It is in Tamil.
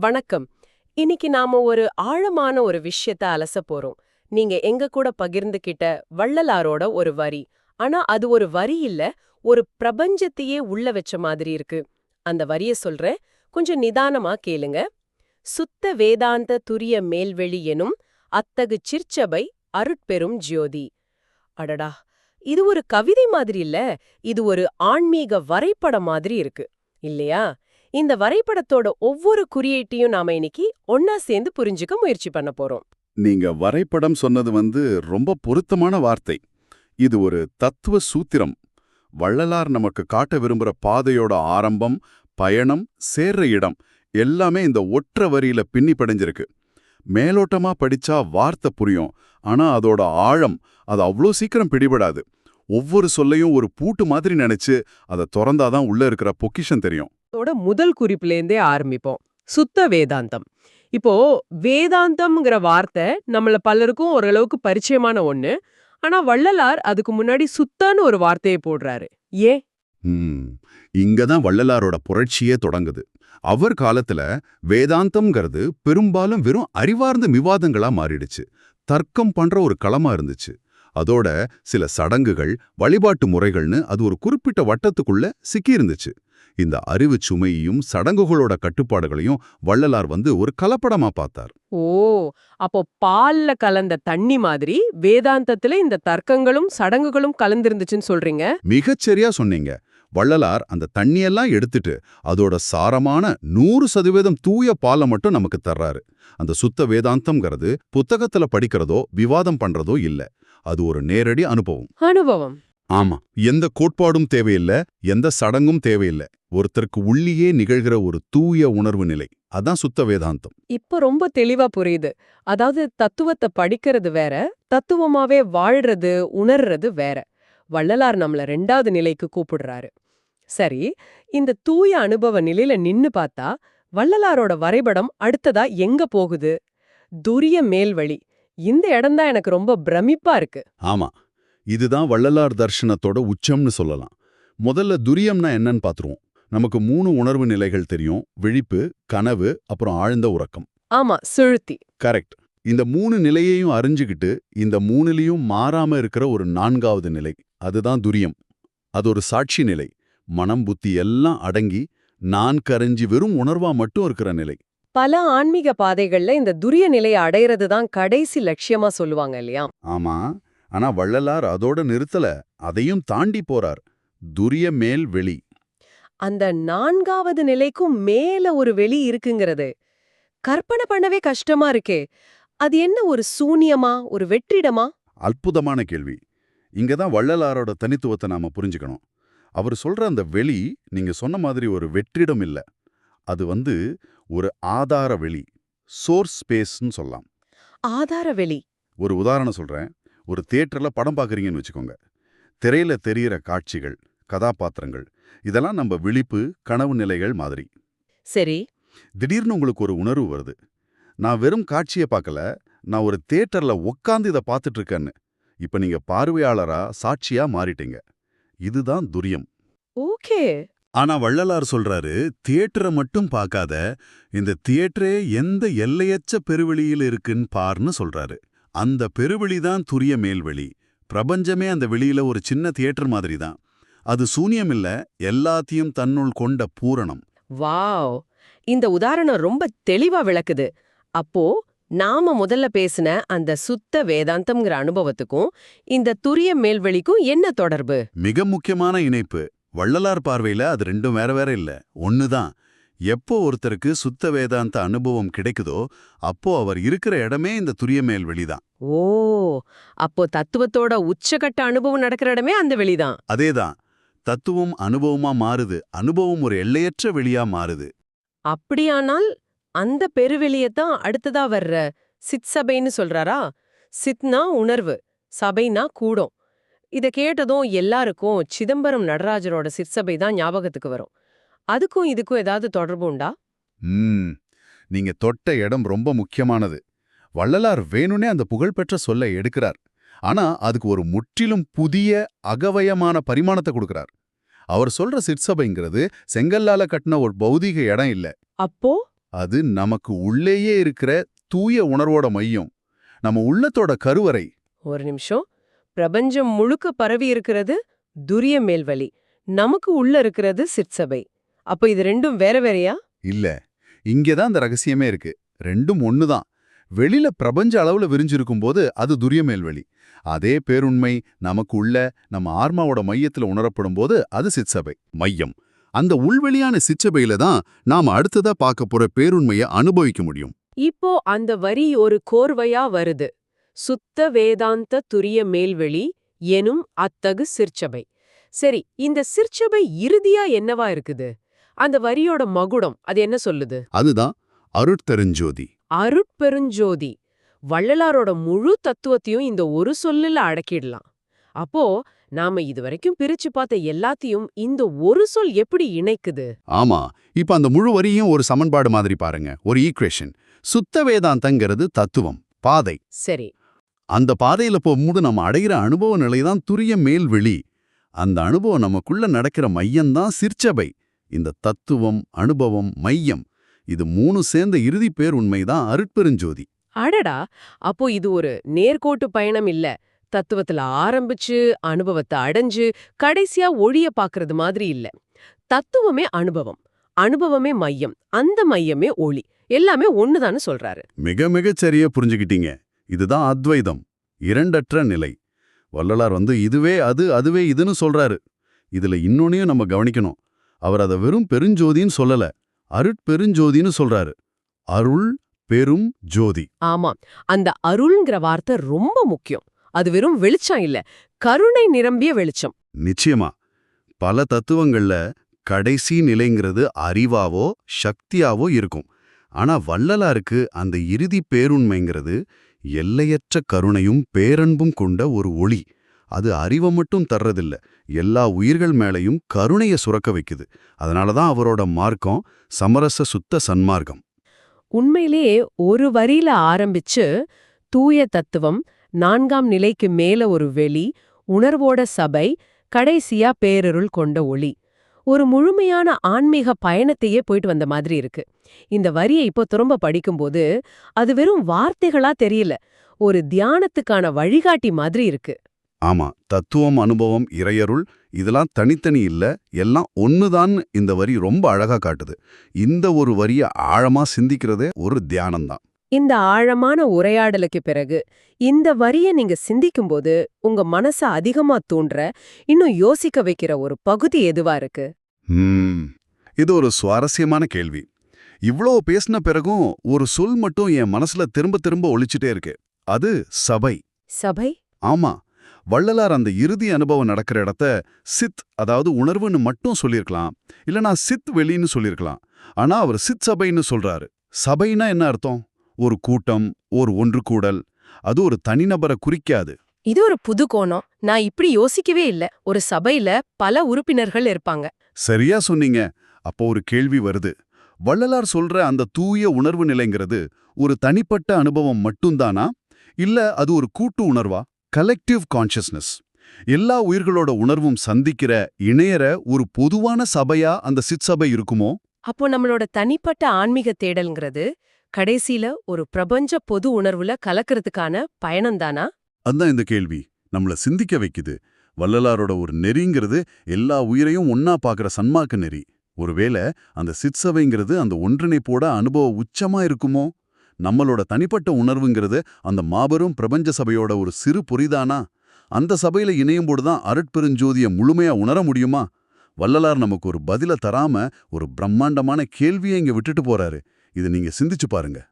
வணக்கம். இன்னைக்கு நாம ஒரு ஆழமான ஒரு விஷயத்த அலச போறோம். நீங்க எங்க கூட பகிர்ந்துகிட்ட வள்ளலாரோட ஒரு வரி. ஆனா அது ஒரு வரி இல்ல ஒரு பிரபஞ்சத்தையே உள்ள வச்ச மாதிரி இருக்கு. அந்த வரிய சொல்றேன். கொஞ்சம் நிதானமா கேளுங்க. சுத்த வேதாந்த துரிய மேல்வெளி எனும் அத்தகு சிற்சபை அருட்பெரும் ஜோதி. அடடா! இது ஒரு கவிதை மாதிரி இல்ல இது ஒரு ஆன்மீக வரைபடம் மாதிரி இருக்கு. இல்லையா? இந்த வரைபடத்தோட ஒவ்வொரு குறியீட்டையும் நாம இன்னைக்கு ஒன்னா சேர்ந்து புரிஞ்சுக்க முயற்சி பண்ண போறோம். நீங்க வரைபடம் சொன்னது வந்து ரொம்ப பொருத்தமான வார்த்தை. இது ஒரு தத்துவ சூத்திரம். வள்ளலார் நமக்கு காட்ட விரும்புற பாதையோட ஆரம்பம் பயணம் சேர்ற இடம் எல்லாமே இந்த ஒற்ற வரியில பின்னி படைஞ்சிருக்கு மேலோட்டமா படிச்சா வார்த்தை புரியும். ஆனா அதோட ஆழம் அது அவ்வளோ சீக்கிரம் பிடிபடாது. ஒவ்வொரு சொல்லையும் ஒரு பூட்டு மாதிரி நினைச்சு அதை திறந்தாதான் உள்ள இருக்கிற பொக்கிஷம் தெரியும். அதோட முதல் குறிப்புலேருந்தே ஆரம்பிப்போம். சுத்த வேதாந்தம். இப்போ வேதாந்தம்ங்கிற வார்த்தை நம்மள பலருக்கும் ஓரளவுக்கு பரிச்சயமான ஒண்ணு. ஆனா வள்ளலார் அதுக்கு முன்னாடி சுத்தன்னு ஒரு வார்த்தையை போடுறாரு. ம். இங்கதான் வள்ளலாரோட புரட்சியே தொடங்குது. அவர் காலத்துல வேதாந்தம்ங்கிறது பெரும்பாலும் வெறும் அறிவார்ந்த விவாதங்களா மாறிடுச்சு. தர்க்கம் பண்ற ஒரு களமா இருந்துச்சு. அதோட சில சடங்குகள் வழிபாட்டு முறைகள்னு அது ஒரு குறிப்பிட்ட வட்டத்துக்குள்ள சிக்கி இருந்துச்சு இந்த அறிவு சுமையையும் சடங்குகளோட கட்டுப்பாடுகளையும் வள்ளலார் வந்து ஒரு கலப்படமா பார்த்தார். ஓ அப்போ பால்ல கலந்த தண்ணி மாதிரி வேதாந்தத்துல இந்த தர்க்கங்களும் சடங்குகளும் கலந்திருந்துச்சுன்னு சொல்றீங்க? மிகச்சரியா சொன்னீங்க. வள்ளலார் அந்த தண்ணியெல்லாம் எடுத்துட்டு அதோட சாரமான நூறு சதவீதம் தூய பாலை மட்டும் நமக்கு தர்றாரு. அந்த சுத்த வேதாந்தம்ங்கிறது புத்தகத்துல படிக்கிறதோ விவாதம் பண்றதோ இல்ல. அது ஒரு நேரடி அனுபவம். அனுபவம். ஆமா. எந்த கோட்பாடும் தேவையில்ல எந்த சடங்கும் தேவையில்ல. ஒருத்தருக்கு உள்ளியே நிகழ்கிற ஒரு தூய உணர்வு நிலை. அதான் சுத்த வேதாந்தம். இப்ப ரொம்ப தெளிவா புரியுது. அதாவது தத்துவத்தை படிக்கிறது வேற தத்துவமாவே வாழ்றது உணர்றது வேற. வள்ளலார் நம்மள ரெண்டாவது நிலைக்கு கூப்பிடுறாரு. சரி இந்த தூய அனுபவ நிலையில நின்னு பார்த்தா வள்ளலாரோட வரைபடம் அடுத்ததா எங்க போகுது? துரிய மேல்வழி. இந்த இடம்தான் எனக்கு ரொம்ப பிரமிப்பா இருக்கு. ஆமா. இதுதான் வள்ளலார் தர்ஷனத்தோட உச்சம்னு சொல்லலாம். முதல்ல துரியம்னா என்னன்னு பாத்துருவோம். நமக்கு மூணு உணர்வு நிலைகள் தெரியும். விழிப்பு கனவு அப்புறம் ஆழ்ந்த உறக்கம். ஆமா சுழுத்தி கரெக்ட். இந்த மூணு நிலையையும் அறிஞ்சுக்கிட்டு இந்த மூணுலயும் மாறாம இருக்கிற ஒரு நான்காவது நிலை. அதுதான் துரியம். அது ஒரு சாட்சி நிலை. மனம் புத்தி எல்லாம் அடங்கி நான் கரைஞ்சி வெறும் உணர்வா மட்டும் இருக்கிற நிலை. பல ஆன்மீக பாதைகள்ல இந்த துரிய நிலையை அடையிறது தான் கடைசி லட்சியமா சொல்லுவாங்க இல்லையா? ஆமா. ஆனா வள்ளலார் அதோட நிறுத்தல. அதையும் தாண்டி போறார். துரிய மேல் வெளி. அந்த நான்காவது நிலைக்கும் மேல ஒரு வெளி இருக்குங்கிறது. கற்பனை பண்ணவே கஷ்டமா இருக்கே. அது என்ன ஒரு சூனியமா? ஒரு வெற்றிடமா? அற்புதமான கேள்வி. இங்க தான் வள்ளலாரோட தனித்துவத்தை நாம புரிஞ்சுக்கணும். அவர் சொல்ற அந்த வெளி நீங்க சொன்ன மாதிரி ஒரு வெற்றிடம் இல்ல. அது வந்து ஒரு ஆதார வெளி சோர்ஸ் ஸ்பேஸ்னு சொல்லலாம். ஆதார வெளி. ஒரு உதாரணம் சொல்றேன். ஒரு தியேட்டர்ல படம் பார்க்குறீங்கன்னு வச்சுக்கோங்க. திரையில தெரியிற காட்சிகள் கதாபாத்திரங்கள் இதெல்லாம் நம்ம விழிப்பு கனவு நிலைகள் மாதிரி. சரி. திடீர்னு உங்களுக்கு ஒரு உணர்வு வருது. நான் வெறும் காட்சியை பார்க்கல நான் ஒரு தியேட்டர்ல உக்காந்து இதை பார்த்துட்டு இருக்கேன்னு. இப்ப நீங்க பார்வையாளரா சாட்சியா மாறிட்டீங்க. இதுதான் துரியம். ஓகே. ஆனா வள்ளலார் சொல்றாரு தியேட்டரை மட்டும் பார்க்காத இந்த தியேட்டரே எந்த எல்லையற்ற பெருவெளியில் இருக்குன்னு பார்னு சொல்றாரு. அந்த பெருவெளி தான் துரிய மேல்வெளி. பிரபஞ்சமே அந்த வெளியில ஒரு சின்ன தியேட்டர் மாதிரி தான் அது சூனியம் இல்ல எல்லாத்தையும் தன்னுள் கொண்ட பூரணம். வாவ். இந்த உதாரணம் ரொம்ப தெளிவா விளக்குது. அப்போ நாம முதல்ல பேசின அந்த சுத்த வேதாந்தம்ங்கிற அனுபவத்துக்கும் இந்த துரிய மேல்வெளிக்கும் என்ன தொடர்பு? மிக முக்கியமான இணைப்பு. வள்ளலார் பார்வையில அது ரெண்டும் வேற வேற இல்ல. ஒண்ணுதான். எப்போ ஒருத்தருக்கு சுத்த வேதாந்த அனுபவம் கிடைக்குதோ அப்போ அவர் இருக்கிற இடமே இந்த துரிய மேல்வெளிதான். ஓ! அப்போ தத்துவத்தோட உச்சகட்ட அனுபவம் நடக்கிற இடமே அந்த வெளிதான். அதேதான். தத்துவம் அனுபவமா மாறுது. அனுபவம் ஒரு எல்லையற்ற வெளியா மாறுது. அப்படியானால் அந்த பெருவெளியத்தான் அடுத்ததா வர்ற சித் சபைன்னு சொல்றாரா? சித்னா உணர்வு சபைனா கூடம். இத கேட்டதும் எல்லாருக்கும் சிதம்பரம் நடராஜரோட சிற்சபை தான் ஞாபகத்துக்கு வரும். அதுக்கும் இதுக்கும் ஏதாவது தொடர்பு உண்டா? நீங்க தொட்ட இடம் ரொம்ப முக்கியமானது. வள்ளலார் வேணுனே அந்த புகழ்பெற்ற சொல்லை எடுக்கிறார். ஆனா அதுக்கு ஒரு முற்றிலும் புதிய அகவயமான பரிமாணத்தை கொடுக்கறார். அவர் சொல்ற சிற்சபைங்கிறது செங்கல்லால கட்டின ஒரு பௌதீக இடம் இல்ல. அப்போ? அது நமக்கு உள்ளேயே இருக்கிற தூய உணர்வோட மையம். நம்ம உள்ளத்தோட கருவறை. ஒரு நிமிஷம். பிரபஞ்சம் முழுக்க பரவி இருக்கிறது துரிய மேல்வழி. நமக்கு உள்ள இருக்கிறது சிற்சபை. அப்ப இது ரெண்டும் வேற வேறயா? இல்ல. இங்கதான் அந்த ரகசியமே இருக்கு. ரெண்டும் ஒண்ணுதான் வெளியில பிரபஞ்ச அளவுல விரிஞ்சிருக்கும் போது அது துரியமேல்வெளி அதே பேருண்மை நமக்கு உள்ள நம்ம ஆன்மாவோட மையத்துல உணரப்படும் போது அது சிற்சபை. மையம். அந்த உள்வெளியான சிற்சபையில தான் நாம அடுத்ததா பார்க்க போற பேருண்மையை அனுபவிக்க முடியும். இப்போ அந்த வரி ஒரு கோர்வையா வருது. சுத்த வேதாந்த துரிய மேல்வெளி எனும் அத்தகு சிற்சபை. சரி இந்த சிற்சபை இறுதியா என்னவா இருக்குது? அந்த வரியோட மகுடம் அது என்ன சொல்லுது? அதுதான் அருட்தெருஞ்சோதி அருட்பெருஞ்சோதி. வள்ளலாரோட முழு தத்துவத்தையும் இந்த ஒரு சொல்லுல அடக்கிடலாம். அப்போ நாம இதுவரைக்கும் பிரிச்சு பார்த்த எல்லாத்தையும் இந்த ஒரு சொல் எப்படி இணைக்குது? ஆமா இப்ப அந்த முழு வரியும் ஒரு சமன்பாடு மாதிரி பாருங்க ஒரு ஈக்குவேஷன் சுத்த வேதாந்தங்கிறது தத்துவம் பாதை. சரி. அந்த பாதையில போகும்போது நம்ம அடைகிற அனுபவ நிலைதான் துரிய மேல்வெளி. அந்த அனுபவம் நமக்குள்ள நடக்கிற மையம்தான் சிற்சபை. இந்த தத்துவம் அனுபவம் மையம். இது மூணு சேர்ந்த இறுதி பேர் உண்மைதான் அருட்பெருஞ்சோதி. அடடா! அப்போ இது ஒரு நேர்கோட்டு பயணம் இல்ல. தத்துவத்துல ஆரம்பிச்சு அனுபவத்தை அடைஞ்சு கடைசியா ஒழிய பாக்குறது மாதிரி இல்ல. தத்துவமே அனுபவம். அனுபவமே மையம். அந்த மையமே ஒளி. எல்லாமே ஒண்ணுதான்னு சொல்றாரு. மிக மிகச் சரியா புரிஞ்சுக்கிட்டீங்க. இதுதான் அத்வைதம். இரண்டற்ற நிலை. வள்ளலார் வந்து இதுவே அது அதுவே இதுன்னு சொல்றாரு. இதுல இன்னொன்னையும் நம்ம கவனிக்கணும். அவர் அதை வெறும் பெருஞ்சோதின்னு சொல்லல. அருட்பெருஞ்சோதின்னு சொல்றாரு. அருள் பெரும் ஜோதி. ஆமாம் அந்த அருள்ங்கிற வார்த்தை ரொம்ப முக்கியம். அது வெறும் வெளிச்சம் இல்ல. கருணை நிரம்பிய வெளிச்சம். நிச்சயமா. பல தத்துவங்கள்ல கடைசி நிலைங்கிறது அறிவாவோ சக்தியாவோ இருக்கும். ஆனா வள்ளலாருக்கு அந்த இறுதி பேருண்மைங்கிறது எல்லையற்ற கருணையும் பேரன்பும் கொண்ட ஒரு ஒளி. அது அறிவை மட்டும் தர்றதில்ல எல்லா உயிர்கள் மேலையும் கருணைய சுரக்க வைக்குது. அதனால தான் அவரோட மார்க்கம் சமரச சுத்த சன்மார்க்கம். உண்மையிலேயே ஒரு வரியில ஆரம்பிச்சு தூய தத்துவம் நான்காம் நிலைக்கு மேல ஒரு வெளி உணர்வோட சபை கடைசியா பேரருள் கொண்ட ஒளி. ஒரு முழுமையான ஆன்மீக பயணத்தையே போயிட்டு வந்த மாதிரி இருக்கு. இந்த வரியை இப்போ திரும்ப படிக்கும்போது அது வெறும் வார்த்தைகளா தெரியல. ஒரு தியானத்துக்கான வழிகாட்டி மாதிரி இருக்கு. ஆமா தத்துவம் அனுபவம் இறையருள் இதெல்லாம் தனித்தனி இல்ல எல்லாம் ஒண்ணுதான் இந்த வரி ரொம்ப அழகா காட்டுது. இந்த ஒரு வரிய ஆழமா சிந்திக்கிறதே ஒரு தியானம்தான். இந்த ஆழமான உரையாடலுக்கு பிறகு இந்த வரிய நீங்க சிந்திக்கும்போது உங்க மனச அதிகமா தூண்டுற இன்னும் யோசிக்க வைக்கிற ஒரு பகுதி எதுவா இருக்கு? இது ஒரு சுவாரஸ்யமான கேள்வி. இவ்ளோ பேசின பிறகும் ஒரு சொல் மட்டும் என் மனசுல திரும்ப திரும்ப ஒழிச்சிட்டே இருக்கு. அது சபை. சபை? ஆமா. வள்ளலார் அந்த இறுதி அனுபவம் நடக்கிற இடத்த சித் அதாவது உணர்வுன்னு மட்டும் சொல்லியிருக்கலாம் இல்லனா சித் வெளின்னு சொல்லியிருக்கலாம் ஆனா அவர் சித் சபைன்னு சொல்றாரு. சபைனா என்ன அர்த்தம்? ஒரு கூட்டம் ஒரு ஒன்று கூடல் அது ஒரு தனிநபரை குறிக்காது. இது ஒரு புது கோணம். நான் இப்படி யோசிக்கவே இல்ல. ஒரு சபையில பல உறுப்பினர்கள் இருப்பாங்க. சரியா சொன்னீங்க. அப்போ ஒரு கேள்வி வருது. வள்ளலார் சொல்ற அந்த தூய உணர்வு நிலைங்கிறது ஒரு தனிப்பட்ட அனுபவம் மட்டும்தானா? இல்ல அது ஒரு கூட்டு உணர்வா? கலெக்டிவ் கான்ஷியஸ்னஸ் எல்லா உயிர்களோட உணர்வும் சந்திக்கிற இணையற ஒரு பொதுவான சபையா அந்த சிற்சபை இருக்குமோ? அப்போ நம்மளோட தனிப்பட்ட ஆன்மீக தேடல்ங்கிறது கடைசியில ஒரு பிரபஞ்ச பொது உணர்வுல கலக்கிறதுக்கான பயணம்தானா? அதான் இந்த கேள்வி. நம்மள சிந்திக்க வைக்குது. வள்ளலாரோட ஒரு நெறிங்கிறது எல்லா உயிரையும் ஒன்னா பாக்குற சன்மார்க்க நெறி. ஒருவேளை அந்த சிற்சவைங்கிறது அந்த ஒன்றிணைப்போட அனுபவ உச்சமா இருக்குமோ? நம்மளோட தனிப்பட்ட உணர்வுங்கிறது அந்த மாபெரும் பிரபஞ்ச சபையோட ஒரு சிறு பொறிதானா? அந்த சபையில இணையும்போது தான் அருட்பெருஞ்சோதிய முழுமையா உணர முடியுமா? வள்ளலார் நமக்கு ஒரு பதில தராம ஒரு பிரம்மாண்டமான கேள்வியை இங்க விட்டுட்டு போறாரு. இதை நீங்க சிந்திச்சு பாருங்க.